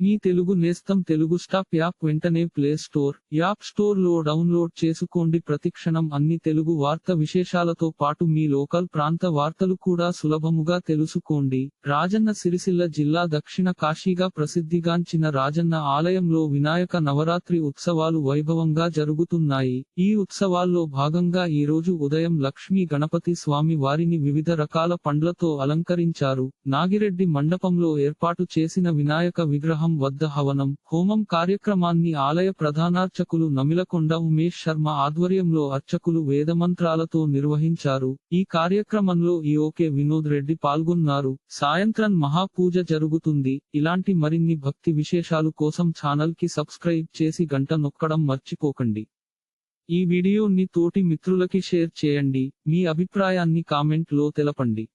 ఈ తెలుగు నేస్తం Telugu stop app వెంటనే ప్లే స్టోర్ యాప్ స్టోర్లో డౌన్లోడ్ చేసుకోండి. ప్రతిక్షణం అన్ని తెలుగు వార్త విశేషాలతో పాటు మీ లోకల్ ప్రాంత వార్తలు కూడా సులభముగా తెలుసుకోండి. రాజన్న సిరిసిల్ల జిల్లా దక్షిణ కాశీగా ప్రసిద్ధిగాంచిన రాజన్న ఆలయంలో వినాయక నవరాత్రి ఉత్సవాలు వైభవంగా జరుగుతున్నాయి. ఈ ఉత్సవాల్లో భాగంగా ఈ రోజు ఉదయం లక్ష్మీ గణపతి స్వామి వారిని వివిధ రకాల పండ్లతో అలంకరించారు. నాగిరెడ్డి మండపంలో ఏర్పాటు చేసిన వినాయక విగ్రహం విగ్రహం వద్ద హవనం హోమం కార్యక్రమాన్ని ఆలయ ప్రధానార్చకులు నమిలకొండ ఉమేష్ శర్మ ఆధ్వర్యంలో అర్చకులు వేదమంత్రాలతో నిర్వహించారు. ఈ కార్యక్రమంలో ఈఓకే వినోద్ రెడ్డి పాల్గొన్నారు. సాయంత్రం మహాపూజ జరుగుతుంది. ఇలాంటి మరిన్ని భక్తి విశేషాలు కోసం ఛానల్కి సబ్స్క్రైబ్ చేసి గంట నొక్కడం మర్చిపోకండి. ఈ వీడియోని తోటి మిత్రులకి షేర్ చేయండి. మీ అభిప్రాయాన్ని కామెంట్లో తెలపండి.